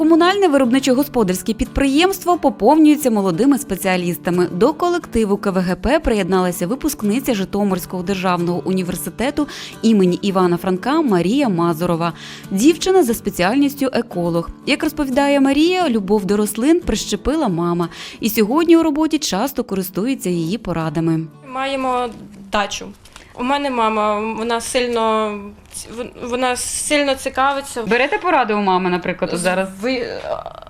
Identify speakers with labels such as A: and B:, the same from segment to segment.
A: Комунальне виробничо-господарське підприємство поповнюється молодими спеціалістами. До колективу КВГП приєдналася випускниця Житомирського державного університету імені Івана Франка Марія Мазурова. Дівчина за спеціальністю еколог. Як розповідає Марія, любов до рослин прищепила мама, і сьогодні у роботі часто користується її порадами.
B: Маємо дачу. У мене мама, вона сильно вона сильно цікавиться.
A: Берете поради у мами, наприклад, зараз?
B: Ви,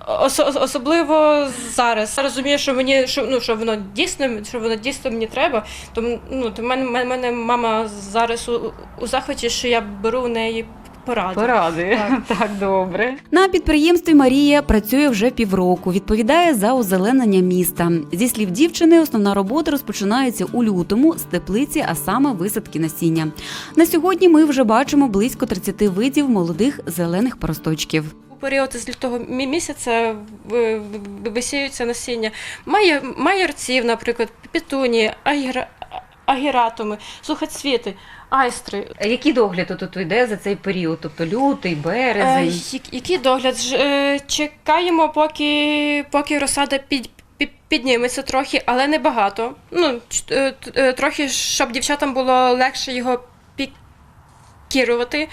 B: ос- особливо зараз. Я розумію, що мені що, ну, що воно дійсно, що воно дійсно мені треба. Тому ну, то мене, мене мама зараз у, у захваті, що я беру в неї поради.
A: Поради,
B: Так.
A: так добре. На підприємстві Марія працює вже півроку. Відповідає за озеленення міста. Зі слів дівчини, основна робота розпочинається у лютому з теплиці, а саме висадки насіння. На сьогодні ми вже бачимо близько 30 видів молодих зелених поросточків.
B: У період з лютого місяця висіються насіння Має- майорців, наприклад, петунії, агіра, агіратуми, сухоцвіти, айстри.
A: Який догляд тут йде за цей період? Тобто лютий,
B: Е, Який догляд? Е, Чекаємо, поки, поки розсада під, під, підніметься трохи, але не багато. Ну, е, трохи, щоб дівчатам було легше його пікірувати.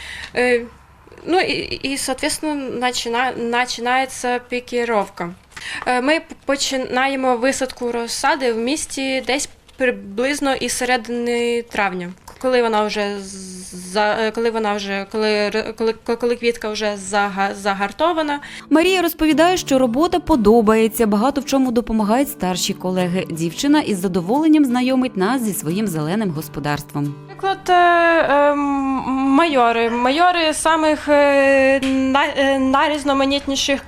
B: Ну і, і соответственно, починається пікіровка. Ми починаємо висадку розсади в місті десь приблизно із середини травня. Коли вона вже за коли вона вже коли коли, коли квітка вже зага, загартована,
A: Марія розповідає, що робота подобається. Багато в чому допомагають старші колеги. Дівчина із задоволенням знайомить нас зі своїм зеленим господарством.
B: Наприклад, е, е, майори. Майори самих е, на, найрізноманітніших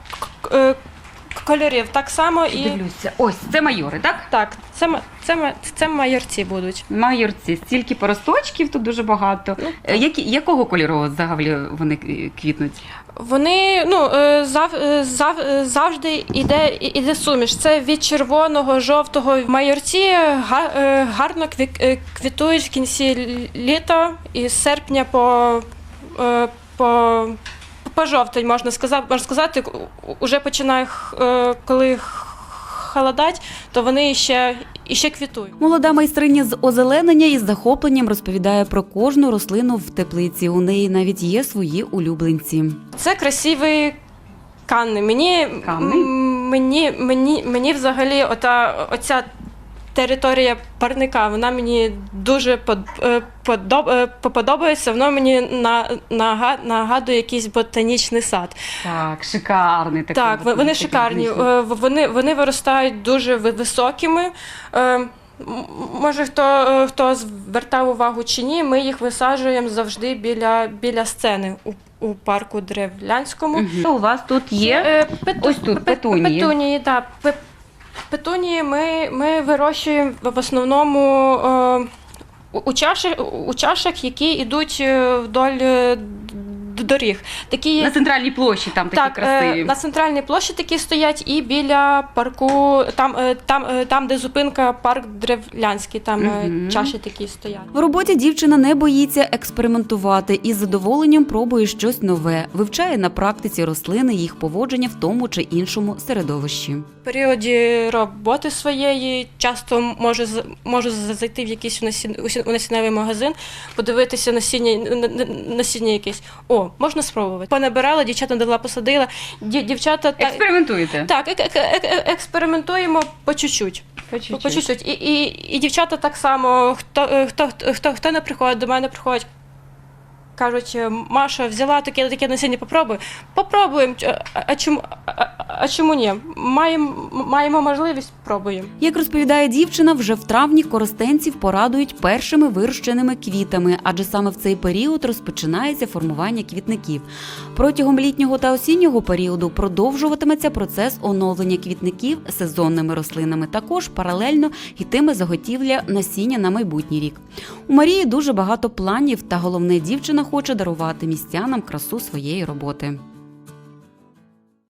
B: кольорів. Так само і
A: Дивлюся, ось це майори, так?
B: так, це, це, це майорці будуть.
A: Майорці, стільки поросточків тут дуже багато.
B: Ну,
A: Е, Які, якого кольору взагалі вони квітнуть?
B: Вони ну е, зав, е, зав, завжди іде, іде суміш. Це від червоного, жовтого майорці гарно квітують в кінці літа і з серпня по, по, по жовтень можна сказати, можна сказати, уже починає е, коли холодать, то вони ще, іще квітують.
A: Молода майстриня з озеленення із захопленням розповідає про кожну рослину в теплиці. У неї навіть є свої улюбленці.
B: Це красивий канни. Мені,
A: Канни?
B: мені, мені, мені взагалі ота, оця територія парника, вона мені дуже е, е, подобається. Воно мені нагадує якийсь ботанічний сад.
A: Так, шикарний такий.
B: Так, вони шикарні. Е, Вони, вони виростають дуже високими. Може, хто, хто звертав увагу чи ні, ми їх висаджуємо завжди біля, біля сцени у, у парку Древлянському.
A: У вас тут є
B: пету-
A: Ось тут петунії.
B: Петунії, так. Пе- Петунії ми, ми вирощуємо в основному е, у- чашах, у чашах, які йдуть е, вдоль е, доріг. Такі
A: на центральній площі, там такі
B: так,
A: красиві.
B: е, на центральній площі такі стоять, і біля парку, там, е, там, е, там де зупинка парк Древлянський, там
A: Мгм.
B: чаші такі стоять.
A: В роботі дівчина не боїться експериментувати і з задоволенням пробує щось нове, вивчає на практиці рослини, їх поводження в тому чи іншому середовищі.
B: В періоді роботи своєї часто можу, можу зайти в якийсь насін, усі- у насінневий магазин, подивитися насіння, насіння якесь. О, можна спробувати. Понабирала, дівчата дала, посадила. Дівчата та-
A: Експериментуєте.
B: так, ек- ек- ек- ек- експериментуємо по чуть-чуть.
A: По
B: чуть-чуть. І, і, і дівчата так само, хто, е, хто, хто, хто, не приходить, до мене приходять. Кажуть, Маша взяла таке таке насіння, попробуй. Попробуємо. А, а, чому, а, а чому ні? Маємо, маємо можливість, пробуємо.
A: Як розповідає дівчина, вже в травні коростенців порадують першими вирощеними квітами, адже саме в цей період розпочинається формування квітників. Протягом літнього та осіннього періоду продовжуватиметься процес оновлення квітників сезонними рослинами. Також паралельно йтиме заготівля насіння на майбутній рік. У Марії дуже багато планів, та головне дівчина хоче дарувати містянам красу своєї роботи.